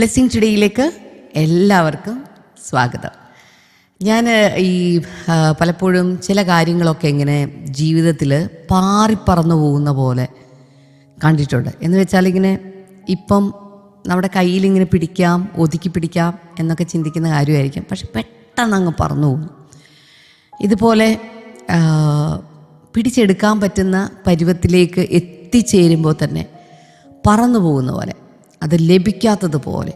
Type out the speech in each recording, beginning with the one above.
Blessing ടുഡേയിലേക്ക് എല്ലാവർക്കും സ്വാഗതം. ഞാൻ ഈ പലപ്പോഴും ചില കാര്യങ്ങളൊക്കെ ഇങ്ങനെ ജീവിതത്തിൽ പാറിപ്പറന്നു പോകുന്ന പോലെ കണ്ടിട്ടുണ്ട്. എന്ന് വെച്ചാൽ ഇങ്ങനെ ഇപ്പം നമ്മുടെ കയ്യിൽ ഇങ്ങനെ പിടിക്കാം ഒതുക്കി പിടിക്കാം എന്നൊക്കെ ചിന്തിക്കുന്ന കാര്യമായിരിക്കും. പക്ഷെ പെട്ടെന്ന് അങ്ങ് പറന്നു പോകും ഇതുപോലെ പിടിച്ചെടുക്കാൻ പറ്റുന്ന പരുവത്തിലേക്ക് എത്തിച്ചേരുമ്പോൾ തന്നെ പറന്നു പോകുന്ന പോലെ. അത് ലഭിക്കാത്തതുപോലെ.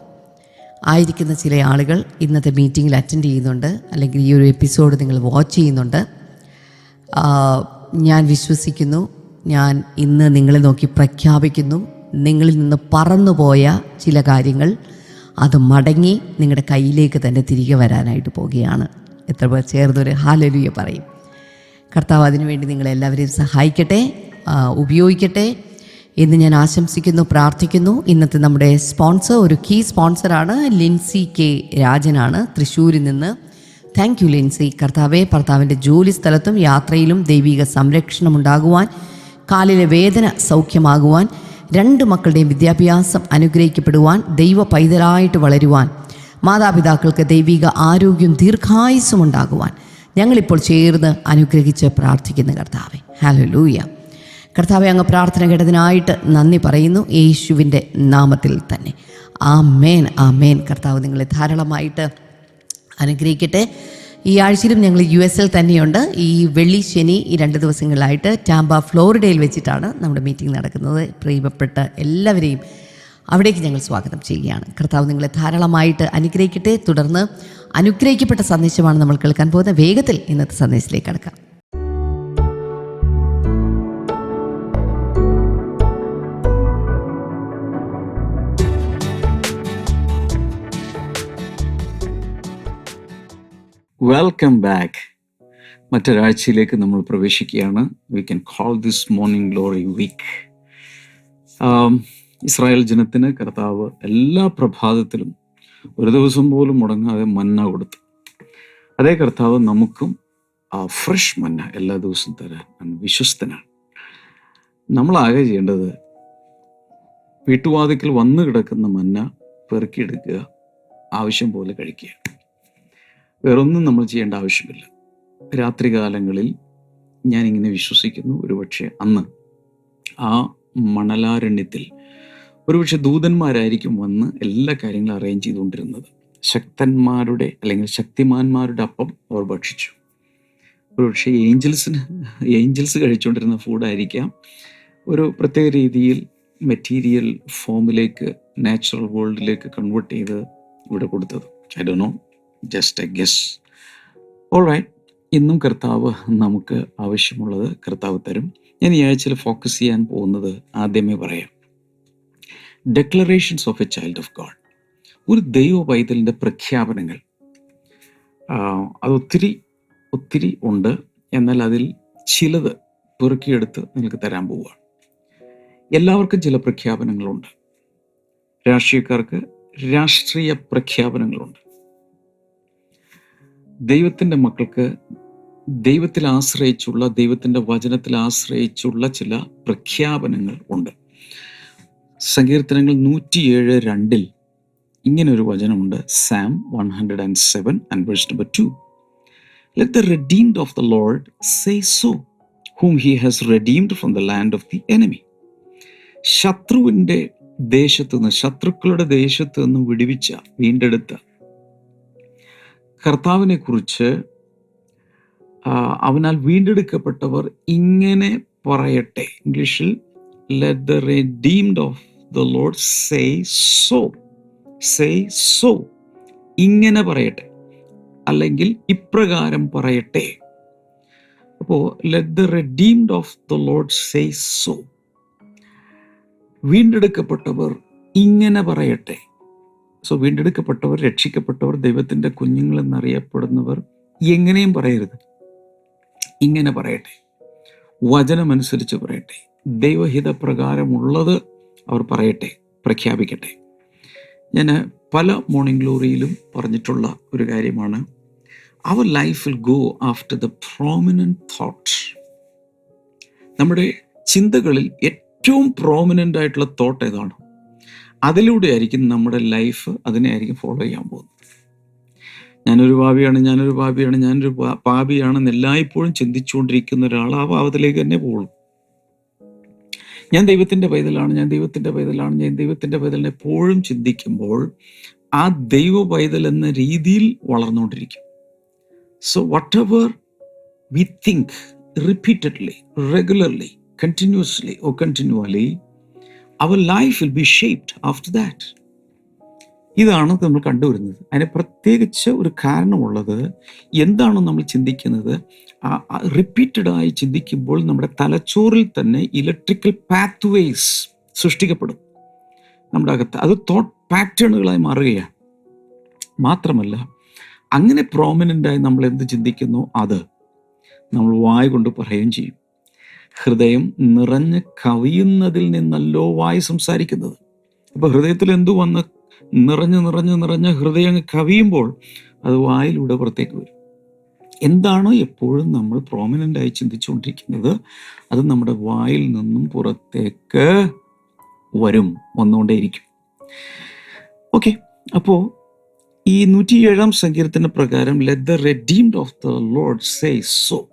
ആയിരിക്കുന്ന ചില ആളുകൾ ഇന്നത്തെ മീറ്റിങ്ങിൽ അറ്റൻഡ് ചെയ്യുന്നുണ്ട്. അല്ലെങ്കിൽ ഈ ഒരു എപ്പിസോഡ് നിങ്ങൾ വാച്ച് ചെയ്യുന്നുണ്ട്. ഞാൻ വിശ്വസിക്കുന്നു. ഞാൻ ഇന്ന് നിങ്ങളെ നോക്കി പ്രഖ്യാപിക്കുന്നു. നിങ്ങളിൽ നിന്ന് പറന്നുപോയ ചില കാര്യങ്ങൾ അത് മടങ്ങി നിങ്ങളുടെ കയ്യിലേക്ക് തന്നെ തിരികെ വരാനായിട്ട് പോവുകയാണ്. എത്ര പേർ ചേർന്നൊരു ഹാലലുയ പറയും. കർത്താവ് അതിനുവേണ്ടി നിങ്ങളെല്ലാവരെയും സഹായിക്കട്ടെ ഉപയോഗിക്കട്ടെ. എന്ന് ഞാൻ ആശംസിക്കുന്നു പ്രാർത്ഥിക്കുന്നു. ഇന്നത്തെ നമ്മുടെ സ്പോൺസർ ഒരു കീ സ്പോൺസറാണ് ലിൻസി കെ രാജനാണ് തൃശ്ശൂരിൽ നിന്ന്. Thank you Lincy. കർത്താവെ ഭർത്താവിന്റെ ജോലി സ്ഥലത്തും യാത്രയിലും ദൈവിക സംരക്ഷണം ഉണ്ടാകുവാൻ കാലിലെ വേദന സൗഖ്യമാകുവാൻ രണ്ട് മക്കളുടെയും വിദ്യാഭ്യാസം അനുഗ്രഹിക്കപ്പെടുവാൻ ദൈവ പൈതലായിട്ട് വളരുവാൻ മാതാപിതാക്കൾക്ക് ദൈവിക ആരോഗ്യം ദീർഘായുസ്സും ഉണ്ടാകുവാൻ ഞങ്ങളിപ്പോൾ ചേർന്ന് അനുഗ്രഹിച്ച് പ്രാർത്ഥിക്കുന്ന കർത്താവെ. ഹലോ ലൂയ കർത്താവെ അങ്ങ് പ്രാർത്ഥന കേട്ടതിനായിട്ട് നന്ദി പറയുന്നു. യേശുവിന്റെ നാമത്തിൽ തന്നെ. ആ മേൻ ആ മേൻ കർത്താവ് നിങ്ങളെ ധാരാളമായിട്ട് അനുഗ്രഹിക്കട്ടെ. ഈ ആഴ്ചയിലും ഞങ്ങൾ യു എസ് എൽ തന്നെയുണ്ട്. ഈ വെള്ളി ശനി ഈ രണ്ട് ദിവസങ്ങളിലായിട്ട് ടാമ്പ ഫ്ലോറിഡയിൽ വെച്ചിട്ടാണ് നമ്മുടെ മീറ്റിംഗ് നടക്കുന്നത്. പ്രിയപ്പെട്ട എല്ലാവരെയും അവിടേക്ക് ഞങ്ങൾ സ്വാഗതം ചെയ്യുകയാണ്. കർത്താവ് നിങ്ങളെ ധാരാളമായിട്ട് അനുഗ്രഹിക്കട്ടെ. തുടർന്ന് അനുഗ്രഹിക്കപ്പെട്ട സന്ദേശമാണ് നമ്മൾ കേൾക്കാൻ പോകുന്നത്. വേഗത്തിൽ ഇന്നത്തെ സന്ദേശത്തിലേക്ക് കടക്കാം. വെൽക്കം ബാക്ക് മറ്റൊരാഴ്ചയിലേക്ക് നമ്മൾ പ്രവേശിക്കുകയാണ്. We can call this morning glory week Israel ജനത്തിന് കർത്താവ് എല്ലാ പ്രഭാതത്തിലും ഒരു ദിവസം പോലും മുടങ്ങാതെ മന്ന കൊടുത്തു. അതേ കർത്താവ് നമുക്കും ആ ഫ്രഷ് മന്ന എല്ലാ ദിവസവും തരാൻ വിശ്വസ്തനാണ്. നമ്മളാകെ ചെയ്യേണ്ടത് വീട്ടുവാതിക്കൽ വന്നു കിടക്കുന്ന മന്ന പെറുക്കിയെടുക്കുക ആവശ്യം പോലെ കഴിക്കുക. വേറൊന്നും നമ്മൾ ചെയ്യേണ്ട ആവശ്യമില്ല. രാത്രികാലങ്ങളിൽ ഞാൻ ഇങ്ങനെ വിശ്വസിക്കുന്നു. ഒരുപക്ഷെ അന്ന് ആ മണലാരണ്യത്തിൽ ഒരുപക്ഷെ ദൂതന്മാരായിരിക്കും വന്ന് എല്ലാ കാര്യങ്ങളും അറേഞ്ച് ചെയ്തുകൊണ്ടിരുന്നത്. ശക്തന്മാരുടെ അല്ലെങ്കിൽ ശക്തിമാന്മാരുടെ അപ്പം അവർ ഭക്ഷിച്ചു. ഒരുപക്ഷെ ഏഞ്ചൽസിന് ഏഞ്ചൽസ് കഴിച്ചുകൊണ്ടിരുന്ന ഫുഡായിരിക്കാം ഒരു പ്രത്യേക രീതിയിൽ മെറ്റീരിയൽ ഫോമിലേക്ക് നാച്ചുറൽ വേൾഡിലേക്ക് കൺവേർട്ട് ചെയ്ത് ഇവിടെ കൊടുത്തത്. I do know just a guess all right ഇന്നും കർത്താവ് നമുക്ക് ആവശ്യമുള്ളത് കർത്താവ് തരും. ഞാൻ ഈ ആഴ്ചയിൽ ഫോക്കസ് ചെയ്യാൻ പോകുന്നത് ആദ്യമേ പറയാം. Declarations of a child of God ഒരു ദൈവ പൈതലിന്റെ പ്രഖ്യാപനങ്ങൾ. അതൊത്തിരി അത് ഒത്തിരി ഒത്തിരി ഉണ്ട്. എന്നാൽ അതിൽ ചിലത് പെറുക്കിയെടുത്ത് നിങ്ങൾക്ക് തരാൻ പോവുകയാണ്. എല്ലാവർക്കും ചില പ്രഖ്യാപനങ്ങളുണ്ട്. രാഷ്ട്രീയക്കാർക്ക് രാഷ്ട്രീയ പ്രഖ്യാപനങ്ങളുണ്ട്. ദൈവത്തിന്റെ മക്കൾക്ക് ദൈവത്തിൽ ആശ്രയിച്ചുള്ള ദൈവത്തിന്റെ വചനത്തിൽ ആശ്രയിച്ചുള്ള ചില പ്രഖ്യാപനങ്ങൾ ഉണ്ട്. സങ്കീർത്തനങ്ങൾ നൂറ്റിയേഴ് രണ്ടിൽ ഇങ്ങനൊരു വചനമുണ്ട്. Psalm one hundred and seven and verse number two let the redeemed of the Lord say so whom he has redeemed from the land of the enemy ശത്രുവിന്റെ ദേശത്തു നിന്ന് ശത്രുക്കളുടെ ദേശത്തു നിന്ന് വിടുവിച്ച വീണ്ടെടുത്ത കർത്താവിനെ കുറിച്ച് അവനാൽ വീണ്ടെടുക്കപ്പെട്ടവർ ഇങ്ങനെ പറയട്ടെ. ഇംഗ്ലീഷിൽ let the redeemed of the Lord say so say so ഇങ്ങനെ പറയട്ടെ. അല്ലെങ്കിൽ ഇപ്രകാരം പറയട്ടെ. അപ്പോൾ let the redeemed of the Lord say so വീണ്ടെടുക്കപ്പെട്ടവർ ഇങ്ങനെ പറയട്ടെ. സോ വീണ്ടെടുക്കപ്പെട്ടവർ രക്ഷിക്കപ്പെട്ടവർ ദൈവത്തിന്റെ കുഞ്ഞുങ്ങൾ എന്നറിയപ്പെടുന്നവർ എങ്ങനെയും പറയരുത്. ഇങ്ങനെ പറയട്ടെ. വചനമനുസരിച്ച് പറയട്ടെ. ദൈവഹിത പ്രകാരമുള്ളത് അവർ പറയട്ടെ പ്രഖ്യാപിക്കട്ടെ. ഞാൻ പല മോർണിംഗ് ഗ്ലോറിയിലും പറഞ്ഞിട്ടുള്ള ഒരു കാര്യമാണ്. Our life will go after the prominent thought നമ്മുടെ ചിന്തകളിൽ ഏറ്റവും പ്രോമിനന്റ് ആയിട്ടുള്ള തോട്ട് ഏതാണ്? അതിലൂടെ ആയിരിക്കും നമ്മുടെ ലൈഫ് അതിനെ ആയിരിക്കും ഫോളോ ചെയ്യാൻ പോകുന്നത്. ഞാനൊരു ഭാവിയാണ് ഞാനൊരു ഭാവിയാണ് ഞാനൊരു ഭാവിയാണെന്ന് എല്ലായ്പ്പോഴും ചിന്തിച്ചുകൊണ്ടിരിക്കുന്ന ഒരാൾ ആ ഭാവത്തിലേക്ക് തന്നെ പോകുള്ളൂ. ഞാൻ ദൈവത്തിന്റെ പൈതലാണ് ഞാൻ ദൈവത്തിന്റെ പൈതലാണ് ഞാൻ ദൈവത്തിന്റെ പൈതലിനെ എപ്പോഴും ചിന്തിക്കുമ്പോൾ ആ ദൈവ പൈതൽ എന്ന രീതിയിൽ വളർന്നുകൊണ്ടിരിക്കും. So whatever we think repeatedly regularly continuously oh continually our life will be shaped after that ഇതാണ് നമ്മൾ കണ്ടുവരുന്നത്. അതിന് പ്രത്യേകിച്ച് ഒരു കാരണമുള്ളത് എന്താണ് നമ്മൾ ചിന്തിക്കുന്നത്? റിപ്പീറ്റഡായി ചിന്തിക്കുമ്പോൾ നമ്മുടെ തലച്ചോറിൽ തന്നെ ഇലക്ട്രിക്കൽ പാത്വേസ് സൃഷ്ടിക്കപ്പെടും. നമ്മുടെ അകത്ത്. അത് തോട്ട് പാറ്റേണുകളായി മാറുകയാണ്. മാത്രമല്ല അങ്ങനെ പ്രോമിനന്റായി നമ്മൾ എന്ത് ചിന്തിക്കുന്നു? അത് നമ്മൾ വായ കൊണ്ട് പറയുകയും ചെയ്യും. ഹൃദയം നിറഞ്ഞ് കവിയുന്നതിൽ നിന്നല്ലോ വായി സംസാരിക്കുന്നത്. അപ്പോൾ ഹൃദയത്തിൽ എന്തു വന്ന് നിറഞ്ഞ് നിറഞ്ഞ് നിറഞ്ഞ് ഹൃദയം കവിയുമ്പോൾ അത് വായിലൂടെ പുറത്തേക്ക് വരും. എന്താണോ എപ്പോഴും നമ്മൾ പ്രോമിനന്റ് ആയി ചിന്തിച്ചുകൊണ്ടിരിക്കുന്നത്. അത് നമ്മുടെ വായിൽ നിന്നും പുറത്തേക്ക് വരും വന്നുകൊണ്ടേയിരിക്കും. ഓക്കെ അപ്പോൾ ഈ നൂറ്റി ഏഴാം സങ്കീർത്തന പ്രകാരം let the redeemed of the Lord say so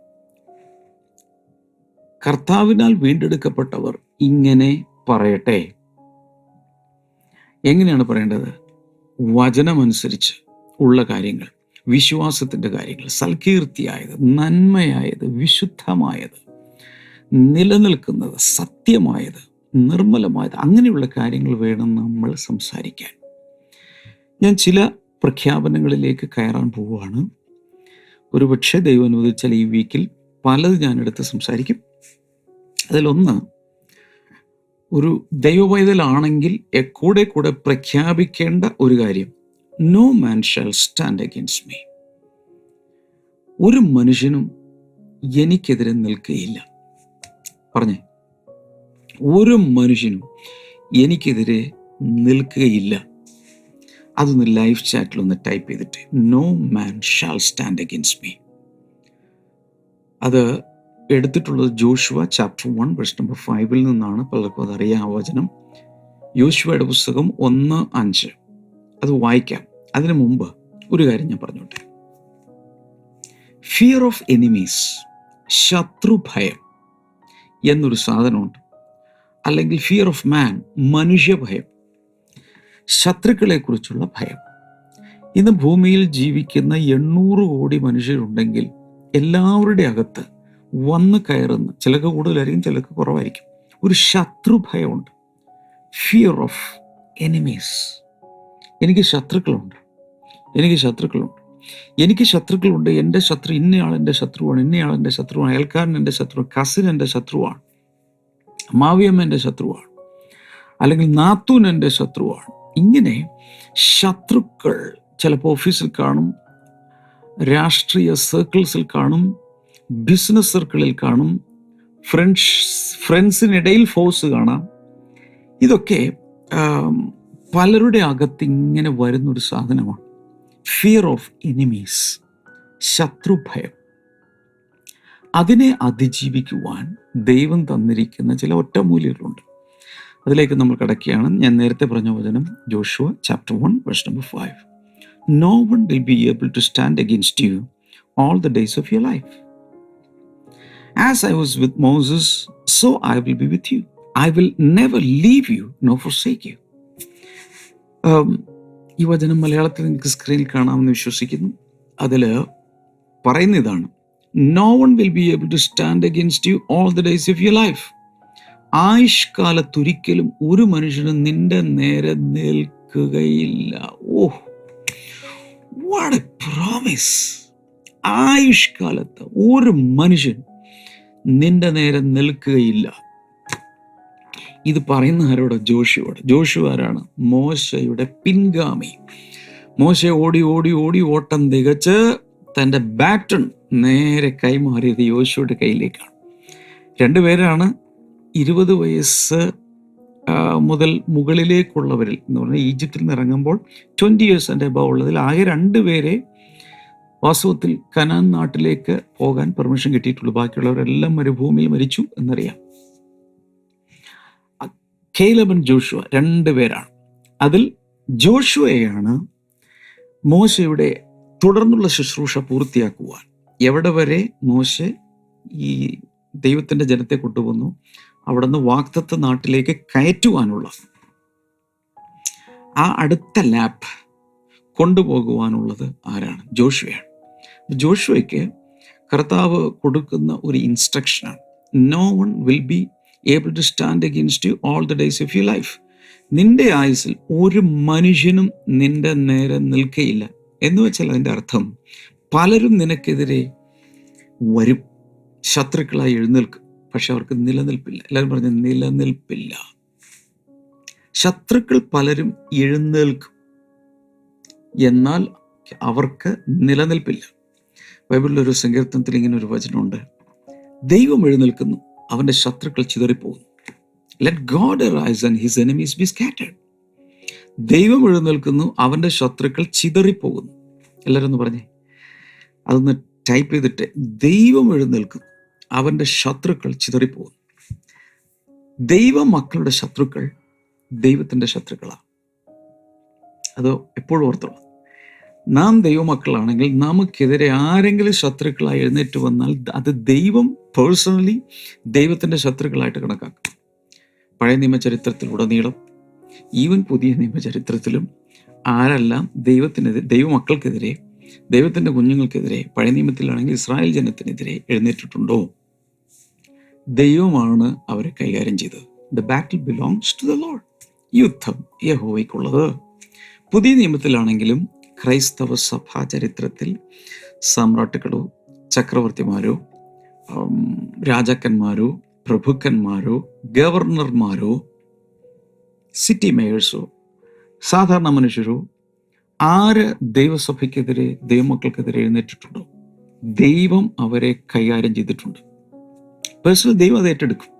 കർത്താവിനാൽ വീണ്ടെടുക്കപ്പെട്ടവർ ഇങ്ങനെ പറയട്ടെ. എങ്ങനെയാണ് പറയേണ്ടത്? വചനമനുസരിച്ച് ഉള്ള കാര്യങ്ങൾ വിശ്വാസത്തിന്റെ കാര്യങ്ങൾ സൽകീർത്തിയായത് നന്മയായത് വിശുദ്ധമായത് നിലനിൽക്കുന്നത് സത്യമായത് നിർമ്മലമായത് അങ്ങനെയുള്ള കാര്യങ്ങൾ വേണം നമ്മൾ സംസാരിക്കാൻ. ഞാൻ ചില പ്രഖ്യാപനങ്ങളിലേക്ക് കയറാൻ പോവുകയാണ്. ഒരുപക്ഷെ ദൈവം അനുവദിച്ചാൽ ഈ വീക്കിൽ പലത് ഞാനെടുത്ത് സംസാരിക്കും. അതിലൊന്ന് ഒരു ദൈവവൈതലാണെങ്കിൽ കൂടെ കൂടെ പ്രഖ്യാപിക്കേണ്ട ഒരു കാര്യം no man shall stand against me ഒരു മനുഷ്യനും എനിക്കെതിരെ നിൽക്കുകയില്ല. പറഞ്ഞേ ഒരു മനുഷ്യനും എനിക്കെതിരെ നിൽക്കുകയില്ല. അതൊന്ന് ലൈഫ് ചാറ്റിൽ ഒന്ന് ടൈപ്പ് ചെയ്തിട്ട് no man shall stand against me അത് എടുത്തിട്ടുള്ളത് Joshua chapter one verse number ഫൈവിൽ നിന്നാണ് പലർക്കും അതറിയാം ആ വചനം. യോശുവയുടെ പുസ്തകം ഒന്ന് അഞ്ച്. അത് വായിക്കാം. അതിനു മുമ്പ് ഒരു കാര്യം ഞാൻ പറഞ്ഞോട്ടെ. ഫിയർ ഓഫ് എനിമീസ് ശത്രുഭയം എന്നൊരു സാധനമുണ്ട്. അല്ലെങ്കിൽ ഫിയർ ഓഫ് മാൻ മനുഷ്യഭയം ശത്രുക്കളെക്കുറിച്ചുള്ള ഭയം. ഇന്ന് ഭൂമിയിൽ ജീവിക്കുന്ന എണ്ണൂറ് കോടി മനുഷ്യരുണ്ടെങ്കിൽ എല്ലാവരുടെ അകത്ത് വന്ന് കയറുന്ന. ചിലക്ക് കൂടുതലായിരിക്കും ചിലക്ക് കുറവായിരിക്കും. ഒരു ശത്രുഭയമുണ്ട് ഫിയർ ഓഫ് എനിമീസ് എനിക്ക് ശത്രുക്കളുണ്ട്. എനിക്ക് ശത്രുക്കളുണ്ട്. എനിക്ക് ശത്രുക്കളുണ്ട്. എന്റെ ശത്രു ഇന്നയാൾ എന്റെ ശത്രുവാണ്. ഇന്നയാൾ എന്റെ ശത്രുവാണ്. അയൽക്കാരൻ എന്റെ ശത്രു കസിൻ എന്റെ ശത്രുവാണ്. മാവിയമ്മ എന്റെ ശത്രുവാണ്. അല്ലെങ്കിൽ നാത്തൂൻ എന്റെ ശത്രുവാണ്. ഇങ്ങനെ ശത്രുക്കൾ ചിലപ്പോൾ ഓഫീസിൽ കാണും രാഷ്ട്രീയ സർക്കിൾസിൽ കാണും ബിസിനസ് സർക്കിളിൽ കാണും. ഫ്രണ്ട്സ് ഫ്രണ്ട്സിനിടയിൽ ഫോഴ്സ് കാണാം. ഇതൊക്കെ പലരുടെ അകത്ത് ഇങ്ങനെ വരുന്നൊരു സാധനമാണ്. ഫിയർ ഓഫ് എനിമീസ് ശത്രുഭയം. അതിനെ അതിജീവിക്കുവാൻ ദൈവം തന്നിരിക്കുന്ന ചില ഒറ്റമൂല്യങ്ങളുണ്ട് അതിലേക്ക് നമ്മൾ കിടക്കുകയാണ്. ഞാൻ നേരത്തെ പറഞ്ഞ വചനം Joshua chapter one verse number five no one will be able to stand against you all the days of your life. As I was with Moses, so I will be with you. I will never leave you nor forsake you. Um, ഈ വചനം മലയാളത്തിൽ നിങ്ങൾക്ക് സ്ക്രീനിൽ കാണാമെന്ന് വിശ്വസിക്കുന്നു. അതിൽ പറയുന്ന ഇതാണ്. No one will be able to stand against you all the days of your life ആയുഷ്കാലത്തൊരിക്കലും ഒരു മനുഷ്യനും നിന്റെ നേരെ നിൽക്കുകയില്ല. ഓഹ് വാട്ട് എ പ്രോമിസ് ആയുഷ്കാലത്ത് ഒരു മനുഷ്യൻ നിന്റെ നേരെ നിൽക്കുകയില്ല. ഇത് പറയുന്ന ആരോട്? ജോഷുവോട് ജോഷു ആരാണ്? മോശയുടെ പിൻഗാമി. മോശ ഓടി ഓടി ഓടി ഓട്ടം തികച്ച് തന്റെ ബാറ്റൺ നേരെ കൈമാറിയത് യോശുവയുടെ കയ്യിലേക്കാണ്. രണ്ടുപേരാണ് ഇരുപത് വയസ്സ് മുതൽ മുകളിലേക്കുള്ളവരിൽ എന്ന് പറഞ്ഞാൽ ഈജിപ്തിൽ നിന്ന് ഇറങ്ങുമ്പോൾ ട്വന്റി ഇയേഴ്സ് എന്റെ അബവ് ഉള്ളതിൽ ആകെ രണ്ടുപേരെ വാസ്തവത്തിൽ കനാൻ നാട്ടിലേക്ക് പോകാൻ പെർമിഷൻ കിട്ടിയിട്ടുള്ളൂ. ബാക്കിയുള്ളവരെല്ലാം മരുഭൂമിയിൽ മരിച്ചു എന്നറിയാം. കേലബൻ ജോഷുവ രണ്ടുപേരാണ് അതിൽ ജോഷുവയാണ് മോശയുടെ തുടർന്നുള്ള ശുശ്രൂഷ പൂർത്തിയാക്കുവാൻ. എവിടെ വരെ മോശ ഈ ദൈവത്തിന്റെ ജനത്തെ കൊണ്ടുവന്നു? അവിടുന്ന് വാക്തത്വ നാട്ടിലേക്ക് കയറ്റുവാനുള്ള. ആ അടുത്ത ലാപ്പ് കൊണ്ടുപോകുവാനുള്ളത് ആരാണ്? ജോഷുവയാണ്. ജോഷുവയ്ക്ക് കർത്താവ് കൊടുക്കുന്ന ഒരു ഇൻസ്ട്രക്ഷനാണ് no one will be able to stand against you all the days of you life നിന്റെ ആയുസിൽ ഒരു മനുഷ്യനും നിന്റെ നേരെ നിൽക്കയില്ല. എന്ന് വെച്ചാൽ അതിന്റെ അർത്ഥം പലരും നിനക്കെതിരെ വരും. ശത്രുക്കളായി എഴുന്നേൽക്കും. പക്ഷെ അവർക്ക് നിലനിൽപ്പില്ല. എല്ലാവരും പറഞ്ഞ നിലനിൽപ്പില്ല. ശത്രുക്കൾ പലരും എഴുന്നേൽക്കും. എന്നാൽ അവർക്ക് നിലനിൽപ്പില്ല. ബൈബിളിൽ ഒരു സങ്കീർത്തനത്തിൽ ഇങ്ങനെ ഒരു വചനമുണ്ട്. ദൈവം എഴുന്നേൽക്കുന്നു അവന്റെ ശത്രുക്കൾ ചിതറിപ്പോകുന്നു. Let God rise and his enemies be scattered ദൈവം എഴുന്നേൽക്കുന്നു അവന്റെ ശത്രുക്കൾ ചിതറിപ്പോകുന്നു. എല്ലാവരും ഒന്ന് പറഞ്ഞേ. അതൊന്ന് ടൈപ്പ് ചെയ്തിട്ട് ദൈവം എഴുന്നേൽക്കുന്നു അവന്റെ ശത്രുക്കൾ ചിതറിപ്പോകുന്നു. ദൈവ മക്കളുടെ ശത്രുക്കൾ ദൈവത്തിന്റെ ശത്രുക്കളാണ് അത് എപ്പോഴും ഓർത്തോളാം. നാം ദൈവമക്കളാണെങ്കിൽ നമുക്കെതിരെ ആരെങ്കിലും ശത്രുക്കളായി എഴുന്നേറ്റ് വന്നാൽ അത് ദൈവം പേഴ്സണലി ദൈവത്തിന്റെ ശത്രുക്കളായിട്ട് കണക്കാക്കും. പഴയ നിയമചരിത്രത്തിലുടനീളം ഈവൻ പുതിയ നിയമചരിത്രത്തിലും ആരെല്ലാം ദൈവത്തിനെതിരെ ദൈവമക്കൾക്കെതിരെ ദൈവത്തിന്റെ കുഞ്ഞുങ്ങൾക്കെതിരെ പഴയ നിയമത്തിലാണെങ്കിൽ ഇസ്രായേൽ ജനത്തിനെതിരെ എഴുന്നേറ്റിട്ടുണ്ടോ? ദൈവമാണ് അവരെ കൈകാര്യം ചെയ്തത്. The battle belongs to the Lord യുദ്ധം യഹോവയ്ക്കുള്ളത്. പുതിയ നിയമത്തിലാണെങ്കിലും ക്രൈസ്തവ സഭാ ചരിത്രത്തിൽ സമ്രാട്ടുകളോ ചക്രവർത്തിമാരോ രാജാക്കന്മാരോ പ്രഭുക്കന്മാരോ ഗവർണർമാരോ സിറ്റി മേയേഴ്സോ സാധാരണ മനുഷ്യരോ ആര് ദൈവസഭയ്ക്കെതിരെ ദൈവമക്കൾക്കെതിരെ എഴുന്നേറ്റിട്ടുണ്ടോ? ദൈവം അവരെ കൈകാര്യം ചെയ്തിട്ടുണ്ട്. പേഴ്സണൽ ദൈവം അത് ഏറ്റെടുക്കും.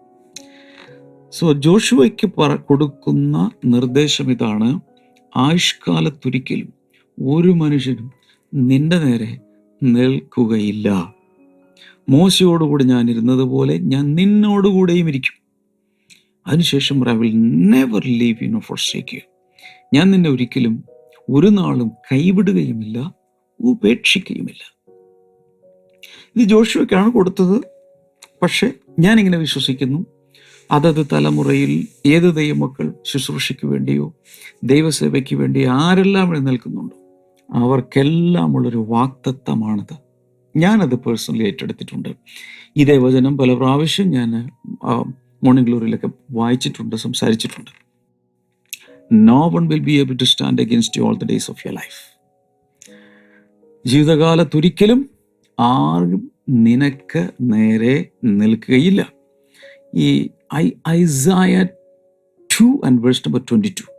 സോ ജോഷുവയ്ക്ക് പറ കൊടുക്കുന്ന നിർദ്ദേശം ഇതാണ് ആയുഷ്കാലത്തൊരിക്കലും ഒരു മനുഷ്യനും നിന്റെ നേരെ നിൽക്കുകയില്ല. മോശയോടുകൂടി ഞാൻ ഇരുന്നതുപോലെ ഞാൻ നിന്നോടുകൂടെയും ഇരിക്കും. അതിനുശേഷം I will never leave you no for you ഞാൻ നിന്നെ ഒരിക്കലും ഒരു നാളും കൈവിടുകയുമില്ല ഉപേക്ഷിക്കുകയുമില്ല. ഇത് ജോഷുവയ്ക്കാണ് കൊടുത്തത്. പക്ഷെ ഞാനിങ്ങനെ വിശ്വസിക്കുന്നു. അതത് തലമുറയിൽ ഏത് ദൈവമക്കൾ ശുശ്രൂഷയ്ക്ക് വേണ്ടിയോ ദൈവസേവയ്ക്ക് വേണ്ടിയോ ആരെല്ലാം എഴുന്നേൽക്കുന്നുണ്ടോ? അവർക്കെല്ലാം ഉള്ളൊരു വാക്തത്വമാണത്. ഞാനത് പേഴ്സണലി ഏറ്റെടുത്തിട്ടുണ്ട്. ഇതേ വചനം പല പ്രാവശ്യം ഞാൻ മോർണിംഗ് ഗ്ലോറിയിലൊക്കെ വായിച്ചിട്ടുണ്ട് സംസാരിച്ചിട്ടുണ്ട്. No one will be able to stand against you all the days of your life ജീവിതകാലത്തൊരിക്കലും ആരും നിനക്ക് നേരെ നിൽക്കുകയില്ല. ഈ I Isaiah two and verse number twenty two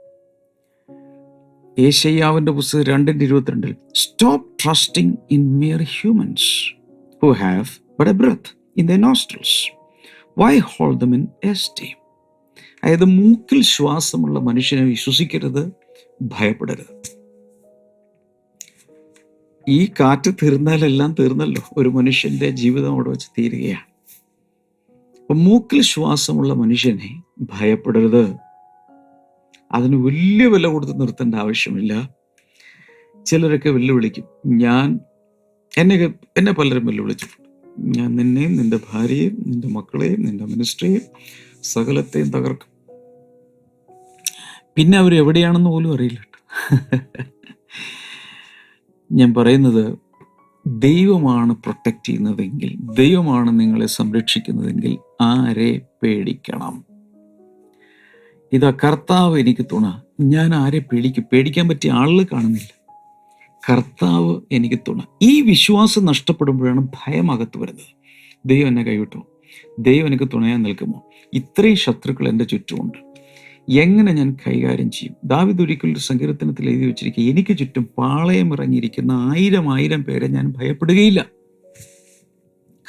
ഏഷ്യാവിന്റെ പുസ്തകം രണ്ടിന്റെ ഇരുപത്തിരണ്ടിൽ stop trusting in mere humans who have but a breath in the nostrils why hold them in esteem അതായത് മൂക്കിൽ ശ്വാസമുള്ള മനുഷ്യനെ വിശ്വസിക്കരുത് ഭയപ്പെടരുത്. ഈ കാറ്റ് തീർന്നാലെല്ലാം തീർന്നല്ലോ. ഒരു മനുഷ്യന്റെ ജീവിതം അവിടെ വെച്ച് തീരുകയാണ്. അപ്പം മൂക്കിൽ ശ്വാസമുള്ള മനുഷ്യനെ ഭയപ്പെടരുത്. അതിന് വലിയ വില കൊടുത്ത് നിർത്തേണ്ട ആവശ്യമില്ല. ചിലരൊക്കെ വെല്ലുവിളിക്കും. ഞാൻ എന്നെ എന്നെ പലരും വെല്ലുവിളിച്ചിട്ടുണ്ട്. ഞാൻ നിന്നെയും നിന്റെ ഭാര്യയും നിന്റെ മക്കളെയും നിന്റെ മിനിസ്ട്രിയും സകലത്തെയും തകർക്കും. പിന്നെ അവർ എവിടെയാണെന്ന് പോലും അറിയില്ല ഞാൻ പറയുന്നത് ദൈവമാണ് പ്രൊട്ടക്റ്റ് ചെയ്യുന്നതെങ്കിൽ ദൈവമാണ് നിങ്ങളെ സംരക്ഷിക്കുന്നതെങ്കിൽ ആരെ പേടിക്കണം? ഇതാ കർത്താവ് എനിക്ക് തുണ. ഞാൻ ആരെ പേടിക്കും പേടിക്കാൻ പറ്റിയ ആളുകൾ കാണുന്നില്ല. കർത്താവ് എനിക്ക് തുണ. ഈ വിശ്വാസം നഷ്ടപ്പെടുമ്പോഴാണ് ഭയം അകത്ത് വരുന്നത്. ദൈവം എന്നെ കൈവിട്ടോ? ദൈവം എനിക്ക് തുണയാൻ നിൽക്കുമോ? ഇത്രയും ശത്രുക്കൾ എന്റെ ചുറ്റുമുണ്ട്. എങ്ങനെ ഞാൻ കൈകാര്യം ചെയ്യും? ദാവിദ് ഒരിക്കൽ ഒരു സങ്കീർത്തനത്തിൽ എഴുതി വെച്ചിരിക്കുക എനിക്ക് ചുറ്റും പാളയം ഇറങ്ങിയിരിക്കുന്ന ആയിരം ആയിരം പേരെ ഞാൻ ഭയപ്പെടുകയില്ല.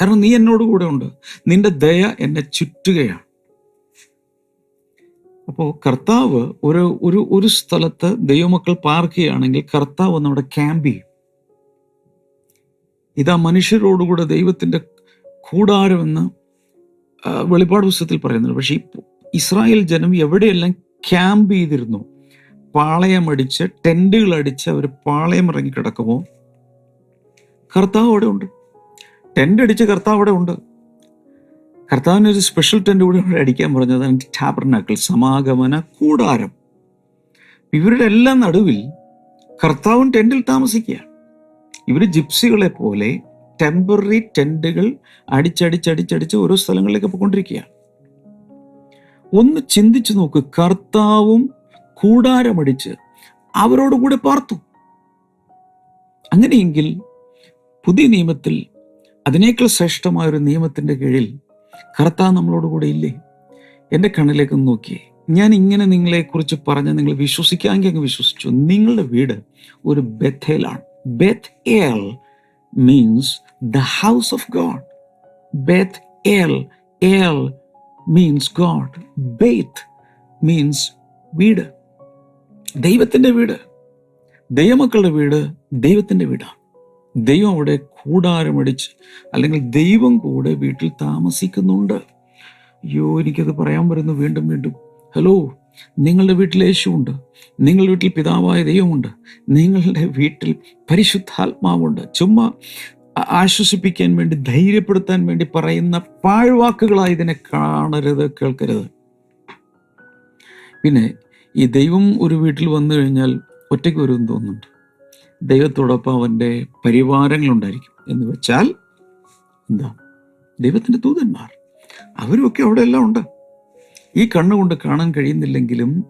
കാരണം നീ എന്നോട് കൂടെ ഉണ്ട്. നിന്റെ ദയ എന്നെ ചുറ്റുകയാണ്. അപ്പോൾ കർത്താവ് ഒരു ഒരു ഒരു സ്ഥലത്ത് ദൈവമക്കൾ പാർക്കുകയാണെങ്കിൽ കർത്താവ് നമ്മുടെ ക്യാമ്പ് ചെയ്യും. ഇതാ മനുഷ്യരോടുകൂടെ ദൈവത്തിന്റെ കൂടാരമെന്ന് വെളിപാട് പുസ്തകത്തിൽ പറയുന്നുണ്ട്. പക്ഷേ ഇസ്രായേൽ ജനം എവിടെയെല്ലാം ക്യാമ്പ് ചെയ്തിരുന്നു? പാളയമടിച്ച് ടെന്റുകൾ അടിച്ച് അവർ പാളയം ഇറങ്ങി കിടക്കുമോ കർത്താവ് അവിടെ ഉണ്ട് ടെന്റ് അടിച്ച് കർത്താവ് അവിടെ ഉണ്ട് കർത്താവിന് ഒരു സ്പെഷ്യൽ ടെന്റ് കൂടി ഇവിടെ അടിക്കാൻ പറഞ്ഞത് ടാബർനാക്കിൾ സമാഗമന കൂടാരം. ഇവരുടെ എല്ലാം നടുവിൽ കർത്താവും ടെന്റിൽ താമസിക്കുകയാണ്. ഇവർ ജിപ്സികളെ പോലെ ടെമ്പററി ടെന്റുകൾ അടിച്ചടിച്ചടിച്ചടിച്ച് ഓരോ സ്ഥലങ്ങളിലേക്ക് പോയിക്കൊണ്ടിരിക്കുകയാണ്. ഒന്ന് ചിന്തിച്ചു നോക്ക് കർത്താവും കൂടാരമടിച്ച് അവരോട് കൂടെ പാർത്തു. അങ്ങനെയെങ്കിൽ പുതിയ നിയമത്തിൽ അതിനേക്കാൾ ശ്രേഷ്ഠമായ ഒരു നിയമത്തിന്റെ കീഴിൽ കർത്താവ് നമ്മളോട് കൂടെ ഇല്ലേ? എന്റെ കണ്ണിലേക്ക് നോക്കിയേ. ഞാൻ ഇങ്ങനെ നിങ്ങളെക്കുറിച്ച് പറഞ്ഞ് നിങ്ങൾ വിശ്വസിക്കാമെങ്കിൽ അങ്ങ് വിശ്വസിച്ചു. നിങ്ങളുടെ വീട് ഒരു ബെഥേലാണ്. Beth El means the house of God Beth El El means God Beth means വീട്. ദൈവത്തിന്റെ വീട്. ദൈവമക്കളുടെ വീട് ദൈവത്തിന്റെ വീടാണ്. ദൈവം അവിടെ കൂടാരമടിച്ച് അല്ലെങ്കിൽ ദൈവം കൂടെ വീട്ടിൽ താമസിക്കുന്നുണ്ട്. അയ്യോ എനിക്കത് പറയാൻ വരുന്നു വീണ്ടും വീണ്ടും. ഹലോ നിങ്ങളുടെ വീട്ടിൽ യേശുണ്ട് നിങ്ങളുടെ വീട്ടിൽ പിതാവായ ദൈവമുണ്ട് നിങ്ങളുടെ വീട്ടിൽ പരിശുദ്ധാത്മാവുണ്ട്. ചുമ്മാ ആശ്വസിപ്പിക്കാൻ വേണ്ടി ധൈര്യപ്പെടുത്താൻ വേണ്ടി പറയുന്ന പാഴ്വാക്കുകളായി ഇതിനെ കാണരുത് കേൾക്കരുത്. പിന്നെ ഈ ദൈവം ഒരു വീട്ടിൽ വന്നു കഴിഞ്ഞാൽ ഒറ്റയ്ക്ക് വരുമെന്ന് തോന്നുന്നുണ്ട്. ദൈവത്തോടൊപ്പം അവന്റെ പരിവാരങ്ങളുണ്ടായിരിക്കും. എന്ന് വെച്ചാൽ എന്താ? ദൈവത്തിന്റെ ദൂതന്മാർ. അവരുമൊക്കെ അവിടെ എല്ലാം ഉണ്ട്. ഈ കണ്ണുകൊണ്ട് കാണാൻ കഴിയുന്നില്ലെങ്കിലും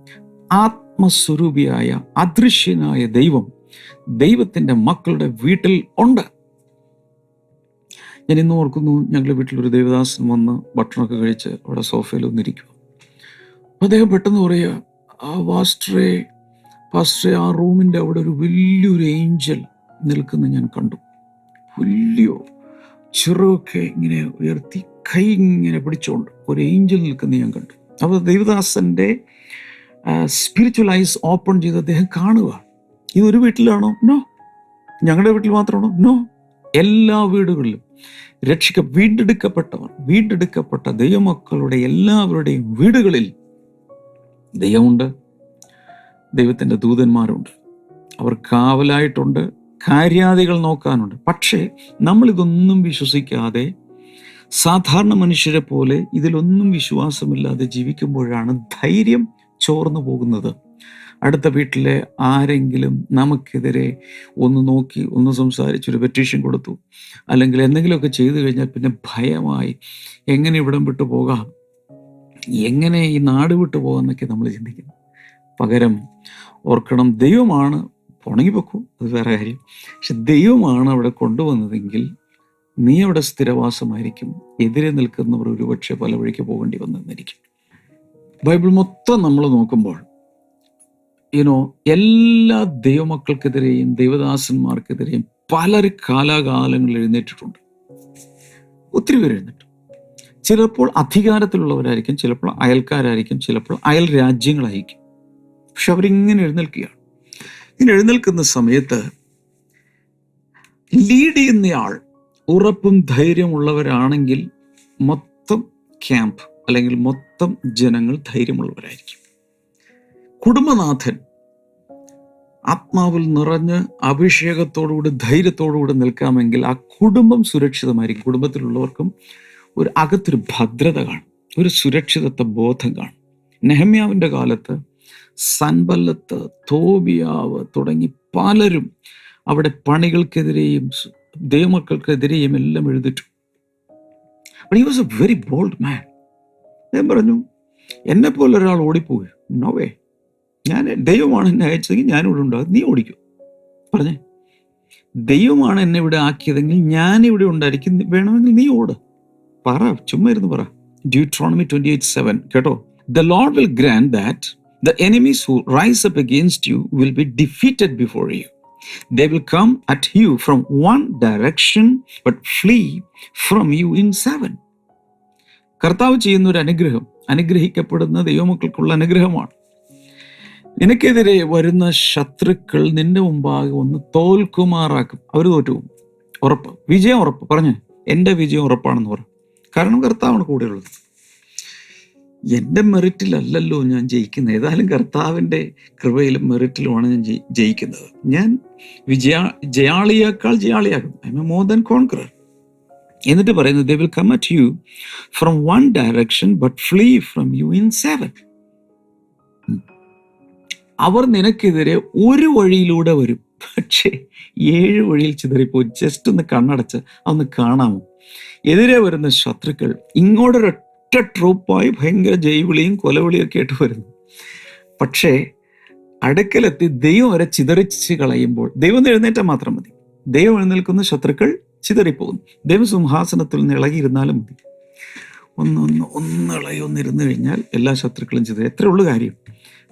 ആത്മസ്വരൂപിയായ അദൃശ്യനായ ദൈവം ദൈവത്തിന്റെ മക്കളുടെ വീട്ടിൽ ഉണ്ട്. ഞാൻ ഇന്ന് ഓർക്കുന്നു ഞങ്ങളുടെ വീട്ടിലൊരു ദേവദാസൻ വന്ന് ഭക്ഷണമൊക്കെ കഴിച്ച് അവിടെ സോഫയിൽ ഒന്നിരിക്കുക. അദ്ദേഹം പെട്ടെന്ന് പറയുക ആ വാസ്റ്ററെ പാസ്റ്ററെ ആ റൂമിന്റെ അവിടെ ഒരു വലിയൊരു ഏഞ്ചൽ നിൽക്കുന്ന ഞാൻ കണ്ടു. വലിയ ചെറുതൊക്കെ ഇങ്ങനെ ഉയർത്തി കൈ ഇങ്ങനെ പിടിച്ചുകൊണ്ട് ഒരു ഏഞ്ചൽ നിൽക്കുന്ന ഞാൻ കണ്ടു. അപ്പോൾ ദേവദാസന്റെ സ്പിരിച്വൽ ഐസ് ഓപ്പൺ ചെയ്ത് അദ്ദേഹം കാണുക. ഇത് ഒരു വീട്ടിലാണോ? നോ ഞങ്ങളുടെ വീട്ടിൽ മാത്രമാണോ? നോ എല്ലാ വീടുകളിലും രക്ഷിക്ക വീണ്ടെടുക്കപ്പെട്ടവർ വീണ്ടെടുക്കപ്പെട്ട ദൈവമക്കളുടെ എല്ലാവരുടെയും വീടുകളിൽ ദൈവമുണ്ട്. ദൈവത്തിന്റെ ദൂതന്മാരുണ്ട്. അവർ കാവലായിട്ടുണ്ട് കാര്യാദികൾ നോക്കാനുണ്ട്. പക്ഷേ നമ്മൾ ഇതൊന്നും വിശ്വസിക്കാതെ സാധാരണ മനുഷ്യരെ പോലെ ഇതിലൊന്നും വിശ്വാസമില്ലാതെ ജീവിക്കുമ്പോഴാണ് ധൈര്യം ചോർന്നു പോകുന്നത്. അടുത്ത വീട്ടിലെ ആരെങ്കിലും നമുക്കെതിരെ ഒന്ന് നോക്കി ഒന്ന് സംസാരിച്ചൊരു പെറ്റീഷൻ കൊടുത്തു അല്ലെങ്കിൽ എന്തെങ്കിലുമൊക്കെ ചെയ്തു കഴിഞ്ഞാൽ പിന്നെ ഭയമായി എങ്ങനെ ഇവിടം വിട്ടു പോകാം എങ്ങനെ ഈ നാട് വിട്ടു പോകാമെന്നൊക്കെ നമ്മൾ ചിന്തിക്കുന്നു. പകരം ഓർക്കണം ദൈവമാണ് പോണെങ്കിൽ പൊക്കൂ അത് വേറെ കാര്യം. പക്ഷെ ദൈവമാണ് അവിടെ കൊണ്ടുവന്നതെങ്കിൽ നീ അവിടെ സ്ഥിരവാസമായിരിക്കും. എതിരെ നിൽക്കുന്നവർ ഒരുപക്ഷെ പല വഴിക്ക് പോകേണ്ടി വന്നെന്നിരിക്കും. ബൈബിൾ മൊത്തം നമ്മൾ നോക്കുമ്പോൾ യുനോ എല്ലാ ദൈവമക്കൾക്കെതിരെയും ദൈവദാസന്മാർക്കെതിരെയും പലർ കാലാകാലങ്ങളിൽ എഴുന്നേറ്റിട്ടുണ്ട്. ഒത്തിരി പേര് എഴുന്നേറ്റു. ചിലപ്പോൾ അധികാരത്തിലുള്ളവരായിരിക്കും ചിലപ്പോൾ അയൽക്കാരായിരിക്കും ചിലപ്പോൾ അയൽ രാജ്യങ്ങളായിരിക്കും. പക്ഷെ അവരിങ്ങനെ എഴുന്നേൽക്കുകയാണ്. ഇങ്ങനെ എഴുന്നേൽക്കുന്ന സമയത്ത് ലീഡ് ചെയ്യുന്നയാൾ ഉറപ്പും ധൈര്യമുള്ളവരാണെങ്കിൽ മൊത്തം ക്യാമ്പ് അല്ലെങ്കിൽ മൊത്തം ജനങ്ങൾ ധൈര്യമുള്ളവരായിരിക്കും. കുടുംബനാഥൻ ആത്മാവിൽ നിറഞ്ഞ് അഭിഷേകത്തോടുകൂടി ധൈര്യത്തോടുകൂടി നിൽക്കാമെങ്കിൽ ആ കുടുംബം സുരക്ഷിതമായിരിക്കും. കുടുംബത്തിലുള്ളവർക്കും ഒരു അകത്തൊരു ഭദ്രത കാണും. ഒരു സുരക്ഷിതത്വ ബോധം കാണും. നെഹമ്യാവിന്റെ കാലത്ത് സൻബല്ലത്ത് തോബിയാവ് തുടങ്ങി പലരും അവിടെ പണികൾക്കെതിരെയും ദൈവമക്കൾക്കെതിരെയും എല്ലാം എഴുതിട്ടു was a very bold man ഞാൻ പറഞ്ഞു എന്നെ പോലെ ഒരാൾ ഓടിപ്പോയി. നോവേ ഞാൻ ദൈവമാണ് എന്നെ അയച്ചതെങ്കിൽ ഞാനിവിടെ ഉണ്ടാകും നീ ഓടിക്കും. പറഞ്ഞേ ദൈവമാണ് എന്നെ ഇവിടെ ആക്കിയതെങ്കിൽ ഞാൻ ഇവിടെ ഉണ്ടായിരിക്കും. വേണമെങ്കിൽ നീ ഓട്. പറ ചുമ്മാ ഇരുന്ന് പറ. ഡ്യൂട്രോണമി ട്വന്റി എയ്റ്റ് സെവൻ കേട്ടോ? The Lord will grant that the enemies who rise up against you will be defeated before you. They will come at you from one direction, but flee from you in seven. കർത്താവ് ചെയ്യുന്ന ഒരു അനുഗ്രഹം അനുഗ്രഹിക്കപ്പെടുന്ന ദൈവമക്കൾക്കുള്ള അനുഗ്രഹമാണ്. നിനക്കെതിരെ വരുന്ന ശത്രുക്കൾ നിന്റെ മുമ്പാകെ ഒന്ന് തോൽക്കുമാറാക്കും. അവർ തോറ്റുപോകും. ഉറപ്പ്. വിജയം ഉറപ്പ്. പറഞ്ഞു എന്റെ വിജയം ഉറപ്പാണെന്ന് പറ. കാരണം കർത്താവാണ് കൂടെയുള്ളത്. എന്റെ മെറിറ്റിലല്ലല്ലോ ഞാൻ ജയിക്കുന്നത്. ഏതായാലും കർത്താവിന്റെ കൃപയിലും മെറിറ്റിലുമാണ് ഞാൻ ജയിക്കുന്നത്. ഞാൻ വിജയ ജയാളിയേക്കാൾ ജയാളിയാകും. I am more than conqueror എന്നിട്ട് പറയുന്നത് they will come at you from one direction but flee from you in seven അവർ നിനക്കെതിരെ ഒരു വഴിയിലൂടെ വരും. പക്ഷേ ഏഴ് വഴിയിൽ ചിതറിപ്പോയി. ജസ്റ്റ് ഒന്ന് കണ്ണടച്ച് അതൊന്ന് കാണാമോ? എതിരെ വരുന്ന ശത്രുക്കൾ ഇങ്ങോട്ടൊരൊറ്റ ട്രൂപ്പായി ഭയങ്കര ജൈവിളിയും കൊലവിളിയും ഒക്കെ ആയിട്ട് വരുന്നു. പക്ഷേ അടുക്കലെത്തി ദൈവം വരെ ചിതറിച്ച് കളയുമ്പോൾ ദൈവം എഴുന്നേറ്റാൽ മാത്രം മതി. ദൈവം എഴുന്നേൽക്കുന്ന ശത്രുക്കൾ ചിതറിപ്പോകുന്നു ദൈവം സിംഹാസനത്തിൽ നിന്ന് ഇളകിയിരുന്നാലും മതി. ഒന്ന് ഒന്ന് ഒന്ന് ഇളകി കഴിഞ്ഞാൽ എല്ലാ ശത്രുക്കളും ചിതറി. എത്ര ഉള്ളു കാര്യം.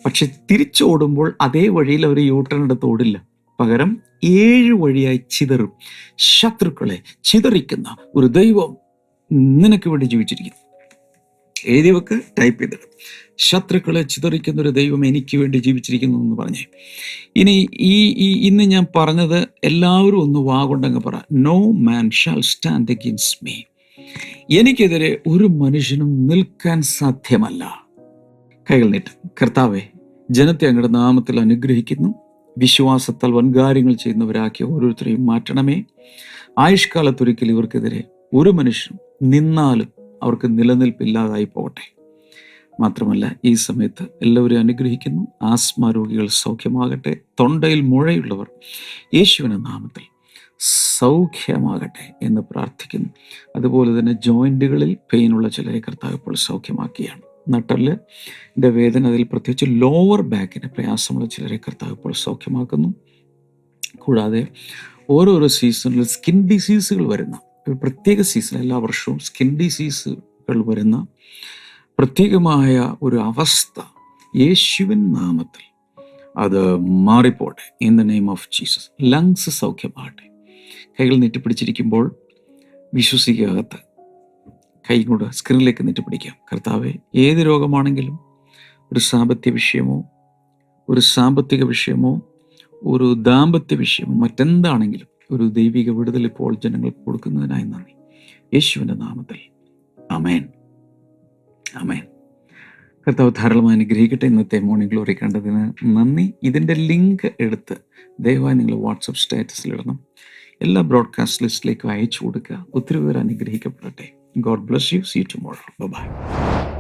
പക്ഷെ തിരിച്ചോടുമ്പോൾ അതേ വഴിയിൽ അവർ യൂട്ടേൺ എടുത്ത് ഓടില്ല. പകരം ഏഴ് വഴിയായി ചിതറും. ശത്രുക്കളെ ചിതറിക്കുന്ന ഒരു ദൈവം നിനക്ക് വേണ്ടി ജീവിച്ചിരിക്കുന്നു. എഴുതി വെക്ക് ടൈപ്പ് ചെയ്തിട്ട് ശത്രുക്കളെ ചിതറിക്കുന്ന ഒരു ദൈവം എനിക്ക് വേണ്ടി ജീവിച്ചിരിക്കുന്നു എന്ന് പറഞ്ഞേ. ഇനി ഈ ഈ ഇന്ന് ഞാൻ പറഞ്ഞത് എല്ലാവരും ഒന്ന് വാഗുണ്ടെങ്കിൽ പറ. No man shall stand against me എനിക്കെതിരെ ഒരു മനുഷ്യനും നിൽക്കാൻ സാധ്യമല്ല. കൈകൾ നീട്ടും. കർത്താവെ ജനത്തെ അങ്ങയുടെ നാമത്തിൽ അനുഗ്രഹിക്കുന്നു. വിശ്വാസത്താൽ വൻകാര്യങ്ങൾ ചെയ്യുന്നവരാക്കിയ ഓരോരുത്തരെയും മാറ്റണമേ. ആയുഷ്കാലത്തൊരിക്കൽ ഇവർക്കെതിരെ ഒരു മനുഷ്യനും നിന്നാലും അവർക്ക് നിലനിൽപ്പില്ലാതായി പോകട്ടെ. മാത്രമല്ല ഈ സമയത്ത് എല്ലാവരും അനുഗ്രഹിക്കുന്നു. ആസ്മ രോഗികൾ സൗഖ്യമാകട്ടെ. തൊണ്ടയിൽ മുഴയുള്ളവർ യേശുവിന്റെ നാമത്തിൽ സൗഖ്യമാകട്ടെ എന്ന് പ്രാർത്ഥിക്കുന്നു. അതുപോലെ തന്നെ ജോയിന്റുകളിൽ പെയിനുള്ള ചിലരെ കർത്താവ് ഇപ്പോൾ സൗഖ്യമാക്കിയാണ് നട്ടൽ വേദന അതിൽ പ്രത്യേകിച്ച് ലോവർ ബാക്കിന് പ്രയാസമുള്ള ചിലരെ കർത്താവ് ഇപ്പോൾ സൗഖ്യമാക്കുന്നു. കൂടാതെ ഓരോരോ സീസണിൽ സ്കിൻ ഡിസീസുകൾ വരുന്ന ഒരു പ്രത്യേക സീസൺ എല്ലാ വർഷവും സ്കിൻ ഡിസീസുകൾ വരുന്ന പ്രത്യേകമായ ഒരു അവസ്ഥ യേശുവിൻ നാമത്തിൽ. അത് മാറിപ്പോട്ടെ. In the name of Jesus lungs സൗഖ്യമാകട്ടെ. കൈകൾ നീട്ടിപ്പിടിച്ചിരിക്കുമ്പോൾ വിശ്വസിക്കകത്ത് കൈ കൂടെ സ്ക്രീനിലേക്ക് നീട്ടിപ്പിടിക്കാം. കർത്താവെ ഏത് രോഗമാണെങ്കിലും ഒരു സാമ്പത്തിക വിഷയമോ ഒരു സാമ്പത്തിക വിഷയമോ ഒരു ദാമ്പത്യ വിഷയമോ മറ്റെന്താണെങ്കിലും ഒരു ദൈവിക വിടുതൽ ഇപ്പോൾ ജനങ്ങൾക്ക് കൊടുക്കുന്നതിനായി നന്ദി. യേശുവിന്റെ നാമത്തിൽ. അമേൻ അമേൻ കർത്താവ് ധാരാളമായി അനുഗ്രഹിക്കട്ടെ. ഇന്നത്തെ മോർണിംഗ് ഗ്ലോറി കണ്ടതിന് നന്ദി. ഇതിന്റെ ലിങ്ക് എടുത്ത് ദയവായി നിങ്ങൾ വാട്സപ്പ് സ്റ്റാറ്റസിലിടണം എല്ലാ ബ്രോഡ്കാസ്റ്റ് ലിസ്റ്റിലേക്കും അയച്ചു കൊടുക്കുക. ഒത്തിരി പേർ അനുഗ്രഹിക്കപ്പെടട്ടെ. God bless you see tomorrow bye